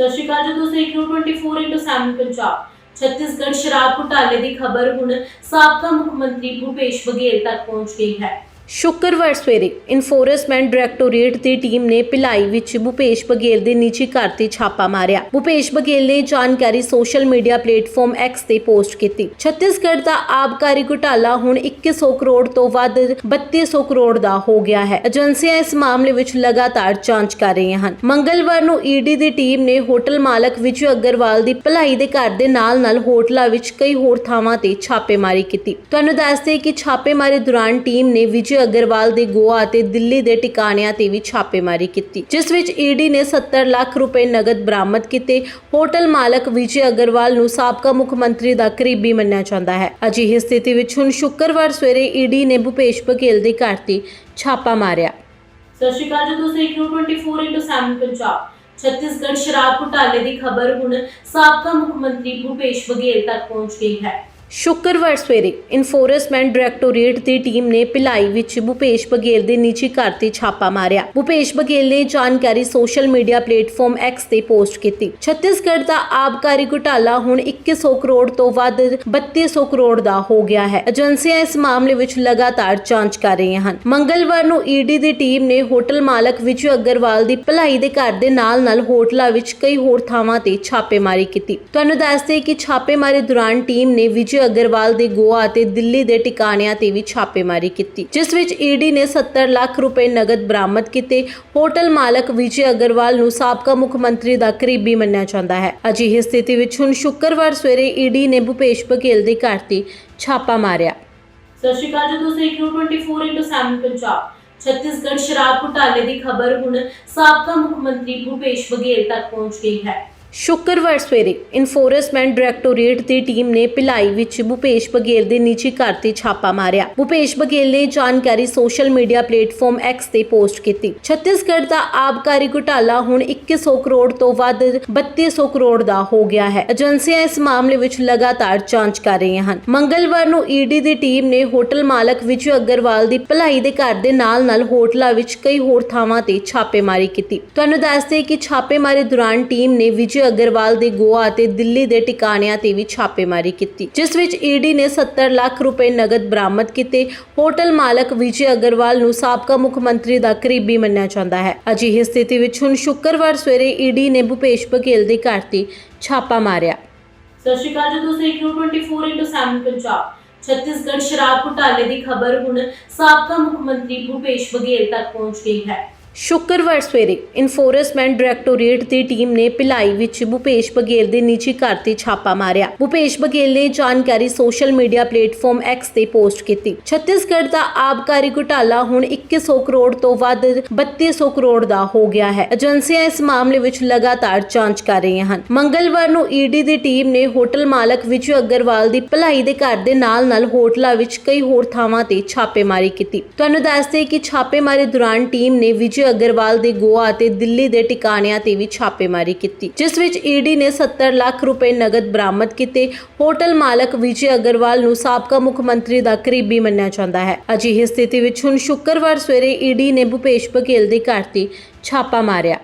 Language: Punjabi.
ਸਤਿ ਸ਼੍ਰੀ ਅਕਾਲ ਜੀ, ਤੁਸੀਂ ਦੇਖ ਰਹੇ ਹੋ 24/7 ਪੰਜਾਬ। ਛੱਤੀਸਗੜ੍ਹ ਸ਼ਰਾਬ ਘੁਟਾਲੇ ਦੀ ਖਬਰ ਹੁਣ ਸਾਬਕਾ ਮੁੱਖ ਮੰਤਰੀ ਭੂਪੇਸ਼ ਬਘੇਲ ਤੱਕ ਪਹੁੰਚ ਗਈ ਹੈ। ਸ਼ੁੱਕਰਵਾਰ ਸਵੇਰੇ ਇਨਫੋਰਸਮੈਂਟ ਡਾਇਰੈਕਟੋਰੇਟ ਦੀ ਟੀਮ ਨੇ ਭਿਲਾਈ ਵਿੱਚ ਭੁਪੇਸ਼ ਬਘੇਲ ਦੇ ਨਿੱਜੀ ਘਰ ਤੇ ਛਾਪਾ ਮਾਰਿਆ। ਭੁਪੇਸ਼ ਬਘੇਲ ਨੇ ਜਾਣਕਾਰੀ ਸੋਸ਼ਲ ਮੀਡੀਆ ਪਲੇਟਫਾਰਮ X ਤੇ ਪੋਸਟ ਕੀਤੀ। ਛੱਤੀਸਗੜ੍ਹ ਦਾ ਆਬਕਾਰੀ ਘੁਟਾਲਾ ਹੁਣ 2100 ਕਰੋੜ ਤੋਂ ਵੱਧ 3200 ਕਰੋੜ ਦਾ ਹੋ ਗਿਆ ਹੈ। ਏਜੰਸੀਆਂ ਇਸ ਮਾਮਲੇ ਵਿੱਚ ਲਗਾਤਾਰ ਜਾਂਚ ਕਰ ਰਹੀਆਂ ਹਨ। ਮੰਗਲਵਾਰ ਨੂੰ ਈਡੀ ਦੀ ਟੀਮ ਨੇ ਹੋਟਲ ਮਾਲਕ ਵਿਜੇ ਅਗਰਵਾਲ ਦੀ ਭਲਾਈ ਦੇ ਘਰ ਦੇ ਨਾਲ-ਨਾਲ ਹੋਟਲਾਂ ਵਿੱਚ ਕਈ ਹੋਰ ਥਾਵਾਂ ਤੇ ਛਾਪੇਮਾਰੀ ਕੀਤੀ। ਤੁਹਾਨੂੰ ਦੱਸਦੇ ਕਿ ਛਾਪੇਮਾਰੀ ਦੌਰਾਨ ਟੀਮ ਨੇ ਵਿਜੇ ਅਗਰਵਾਲ ਦੇ ਗੋਆ ਅਤੇ ਦਿੱਲੀ ਦੇ ਟਿਕਾਣਿਆਂ ਤੇ ਵੀ ਛਾਪੇਮਾਰੀ ਕੀਤੀ, ਜਿਸ ਵਿੱਚ ਈਡੀ ਨੇ 70 ਲੱਖ ਰੁਪਏ ਨਗਦ ਬਰਾਮਦ ਕੀਤੇ। ਹੋਟਲ ਮਾਲਕ ਵਿਜੇ ਅਗਰਵਾਲ ਨੂੰ ਸਾਬਕਾ ਮੁੱਖ ਮੰਤਰੀ ਦਾ ਕਰੀਬੀ ਮੰਨਿਆ ਜਾਂਦਾ ਹੈ। ਅਜਿਹੀ ਸਥਿਤੀ ਵਿੱਚ ਹੁਣ ਸ਼ੁੱਕਰਵਾਰ ਸਵੇਰੇ ਈਡੀ ਨੇ ਭੁਪੇਸ਼ ਬਘੇਲ ਦੇ ਘਰ ਤੇ ਛਾਪਾ ਮਾਰਿਆ। ਸਤਿ ਸ਼੍ਰੀ ਅਕਾਲ ਜੀ, ਤੁਸੀਂ 24 ਪੰਜਾਬ। ਛੱਤੀਸਗੜ੍ਹ ਸ਼ਰਾਬ ਘੁਟਾਲੇ ਦੀ ਖਬਰ ਹੁਣ ਸਾਬਕਾ ਮੁੱਖ ਮੰਤਰੀ ਭੂਪੇਸ਼ ਬਘੇਲ ਤੱਕ ਪਹੁੰਚ ਗਈ ਹੈ। ਸ਼ੁੱਕਰਵਾਰ ਸਵੇਰੇ ਇਨਫੋਰਸਮੈਂਟ ਡਾਇਰੈਕਟੋਰੇਟ ਦੀ ਟੀਮ ਨੇ ਭਿਲਾਈ ਵਿੱਚ ਭੁਪੇਸ਼ ਬਘੇਲ ਦੇ ਨਿੱਜੀ ਘਰ ਤੇ ਛਾਪਾ ਮਾਰਿਆ। ਭੁਪੇਸ਼ ਬਘੇਲ ਨੇ ਜਾਣਕਾਰੀ ਸੋਸ਼ਲ ਮੀਡੀਆ ਪਲੇਟਫਾਰਮ X ਤੇ ਪੋਸਟ ਕੀਤੀ। ਛੱਤੀਸਗੜ੍ਹ ਦਾ ਆਬਕਾਰੀ ਘੁਟਾਲਾ ਹੁਣ 2100 ਕਰੋੜ ਤੋਂ ਵੱਧ 3200 ਕਰੋੜ ਦਾ ਹੋ ਗਿਆ ਹੈ। ਏਜੰਸੀਆਂ ਇਸ ਮਾਮਲੇ ਵਿੱਚ ਲਗਾਤਾਰ ਜਾਂਚ ਕਰ ਰਹੀਆਂ ਹਨ। ਮੰਗਲਵਾਰ ਨੂੰ ਈਡੀ ਦੀ ਟੀਮ ਨੇ ਹੋਟਲ ਮਾਲਕ ਵਿਜੇ ਅਗਰਵਾਲ ਦੀ ਭਲਾਈ ਦੇ ਘਰ ਦੇ ਨਾਲ-ਨਾਲ ਹੋਟਲਾਂ ਵਿੱਚ ਕਈ ਹੋਰ ਥਾਵਾਂ ਤੇ ਛਾਪੇਮਾਰੀ ਕੀਤੀ। ਤੁਹਾਨੂੰ ਦੱਸਦੇ ਕਿ ਛਾਪੇਮਾਰੀ ਦੌਰਾਨ ਟੀਮ ਨੇ ਵਿਜੇ ਅਗਰਵਾਲ ਦੇ ਗੋਆ ਅਤੇ ਦਿੱਲੀ ਦੇ ਟਿਕਾਣਿਆਂ ਤੇ ਵੀ ਛਾਪੇਮਾਰੀ ਕੀਤੀ, ਜਿਸ ਵਿੱਚ ਈਡੀ ਨੇ 70 ਲੱਖ ਰੁਪਏ ਨਗਦ ਬਰਾਮਦ ਕੀਤੇ। ਹੋਟਲ ਮਾਲਕ ਵਿਜੇ ਅਗਰਵਾਲ ਨੂੰ ਸਾਬਕਾ ਮੁੱਖ ਮੰਤਰੀ ਦਾ ਕਰੀਬੀ ਮੰਨਿਆ ਜਾਂਦਾ ਹੈ। ਅਜਿਹੀ ਸਥਿਤੀ ਵਿੱਚ ਹੁਣ ਸ਼ੁੱਕਰਵਾਰ ਸਵੇਰੇ ਈਡੀ ਨੇ ਭੁਪੇਸ਼ ਬਘੇਲ ਦੇ ਘਰ ਤੇ ਛਾਪਾ ਮਾਰਿਆ। ਸਤਿ ਸ਼੍ਰੀ ਅਕਾਲ ਜੀ, ਤੁਸੀਂ 24 ਪੰਜਾਬ। ਛੱਤੀਸਗੜ੍ਹ ਸ਼ਰਾਬ ਘੁਟਾਲੇ ਦੀ ਖਬਰ ਹੁਣ ਸਾਬਕਾ ਮੁੱਖ ਮੰਤਰੀ ਭੂਪੇਸ਼ ਬਘੇਲ ਤੱਕ ਪਹੁੰਚ ਗਈ ਹੈ। ਸ਼ੁੱਕਰਵਾਰ ਸਵੇਰੇ ਇਨਫੋਰਸਮੈਂਟ ਡਾਇਰੈਕਟੋਰੇਟ ਦੀ ਟੀਮ ਨੇ ਭਿਲਾਈ ਵਿੱਚ ਭੁਪੇਸ਼ ਬਘੇਲ ਦੇ ਨਿੱਜੀ ਘਰ ਤੇ ਛਾਪਾ ਮਾਰਿਆ। ਭੁਪੇਸ਼ ਬਘੇਲ ਨੇ ਜਾਣਕਾਰੀ ਸੋਸ਼ਲ ਮੀਡੀਆ ਪਲੇਟਫਾਰਮ X ਤੇ ਪੋਸਟ ਕੀਤੀ। ਛੱਤੀਸਗੜ੍ਹ ਦਾ ਆਬਕਾਰੀ ਘੁਟਾਲਾ ਹੁਣ 2100 ਕਰੋੜ ਤੋਂ ਵੱਧ 3200 ਕਰੋੜ ਦਾ ਹੋ ਗਿਆ ਹੈ। ਏਜੰਸੀਆਂ ਇਸ ਮਾਮਲੇ ਵਿੱਚ ਲਗਾਤਾਰ ਜਾਂਚ ਕਰ ਰਹੀਆਂ ਹਨ। ਮੰਗਲਵਾਰ ਨੂੰ ਈਡੀ ਦੀ ਟੀਮ ਨੇ ਹੋਟਲ ਮਾਲਕ ਵਿਜੇ ਅਗਰਵਾਲ ਦੀ ਭਲਾਈ ਦੇ ਘਰ ਦੇ ਨਾਲ-ਨਾਲ ਹੋਟਲਾਂ ਵਿੱਚ ਕਈ ਹੋਰ ਥਾਵਾਂ ਤੇ ਛਾਪੇਮਾਰੀ ਕੀਤੀ। ਤੁਹਾਨੂੰ ਦੱਸਦੇ ਕਿ ਛਾਪੇਮਾਰੀ ਦੌਰਾਨ ਟੀਮ ਨੇ ਵਿਜੇ ਅਗਰਵਾਲ ਦੇ ਗੋਆ ਅਤੇ ਦਿੱਲੀ ਦੇ ਟਿਕਾਣਿਆਂ ਤੇ ਵੀ ਛਾਪੇਮਾਰੀ ਕੀਤੀ, ਜਿਸ ਵਿੱਚ ਈਡੀ ਨੇ 70 ਲੱਖ ਰੁਪਏ ਨਗਦ ਬਰਾਮਦ ਕੀਤੇ। ਹੋਟਲ ਮਾਲਕ ਵਿਜੇ ਅਗਰਵਾਲ ਨੂੰ ਸਾਬਕਾ ਮੁੱਖ ਮੰਤਰੀ ਦਾ ਕਰੀਬੀ ਮੰਨਿਆ ਜਾਂਦਾ ਹੈ। ਅਜਿਹੀ ਸਥਿਤੀ ਵਿੱਚ ਹੁਣ ਸ਼ੁੱਕਰਵਾਰ ਸਵੇਰੇ ਈਡੀ ਨੇ ਭੁਪੇਸ਼ ਬਘੇਲ ਦੇ ਘਰ ਤੇ ਛਾਪਾ ਮਾਰਿਆ। ਸਤਿ ਸ਼੍ਰੀ ਅਕਾਲ ਜੀ, ਤੁਸੀਂ 24/7 ਪੰਜਾਬ। ਛੱਤੀਸਗੜ੍ਹ ਸ਼ਰਾਬ ਘੁਟਾਲੇ ਦੀ ਖਬਰ ਹੁਣ ਸਾਬਕਾ ਮੁੱਖ ਮੰਤਰੀ ਭੂਪੇਸ਼ ਬਘੇਲ ਤੱਕ ਪਹੁੰਚ ਗਈ ਹੈ। ਸ਼ੁੱਕਰਵਾਰ ਸਵੇਰੇ ਇਨਫੋਰਸਮੈਂਟ ਡਾਇਰੈਕਟੋਰੇਟ ਦੀ ਟੀਮ ਨੇ ਭਿਲਾਈ ਵਿੱਚ ਭੁਪੇਸ਼ ਬਘੇਲ ਦੇ ਨਿੱਜੀ ਘਰ ਤੇ ਛਾਪਾ ਮਾਰਿਆ। ਭੁਪੇਸ਼ ਬਘੇਲ ਨੇ ਜਾਣਕਾਰੀ ਸੋਸ਼ਲ ਮੀਡੀਆ ਪਲੇਟਫਾਰਮ X ਤੇ ਪੋਸਟ ਕੀਤੀ। ਛੱਤੀਸਗੜ੍ਹ ਦਾ ਆਬਕਾਰੀ ਘੁਟਾਲਾ ਹੁਣ 2100 ਕਰੋੜ ਤੋਂ ਵੱਧ 3200 ਕਰੋੜ ਦਾ ਹੋ ਗਿਆ ਹੈ। ਏਜੰਸੀਆਂ ਇਸ ਮਾਮਲੇ ਵਿੱਚ ਲਗਾਤਾਰ ਜਾਂਚ ਕਰ ਰਹੀਆਂ ਹਨ। ਮੰਗਲਵਾਰ ਨੂੰ ਈਡੀ ਦੀ ਟੀਮ ਨੇ ਹੋਟਲ ਮਾਲਕ ਵਿਜੇ ਅਗਰਵਾਲ ਦੀ ਭਲਾਈ ਦੇ ਘਰ ਦੇ ਨਾਲ-ਨਾਲ ਹੋਟਲਾਂ ਵਿੱਚ ਕਈ ਹੋਰ ਥਾਵਾਂ ਤੇ ਛਾਪੇਮਾਰੀ ਕੀਤੀ। ਤੁਹਾਨੂੰ ਦੱਸਦੇ ਕਿ ਛਾਪੇਮਾਰੀ ਦੌਰਾਨ ਟੀਮ ਨੇ ਵਿਜੇ ਅਗਰਵਾਲ ਦੀ ਗੋਆ ਅਤੇ ਦਿੱਲੀ ਦੇ ਟਿਕਾਣਿਆਂ ਤੇ ਵੀ ਛਾਪੇਮਾਰੀ ਕੀਤੀ, ਜਿਸ ਵਿੱਚ ਈਡੀ ਨੇ 70 ਲੱਖ ਰੁਪਏ ਨਗਦ ਬਰਾਮਦ ਕੀਤੇ। ਹੋਟਲ ਮਾਲਕ ਵਿਜੇ ਅਗਰਵਾਲ ਨੂੰ ਸਾਬਕਾ ਮੁੱਖ ਮੰਤਰੀ ਦਾ ਕਰੀਬੀ ਮੰਨਿਆ ਜਾਂਦਾ ਹੈ। ਅਜਿਹੀ ਸਥਿਤੀ ਵਿੱਚ ਹੁਣ ਸ਼ੁੱਕਰਵਾਰ ਸਵੇਰੇ ਈਡੀ ਨੇ ਭੁਪੇਸ਼ ਬਘੇਲ ਦੇ ਘਰ ਤੇ ਛਾਪਾ ਮਾਰਿਆ।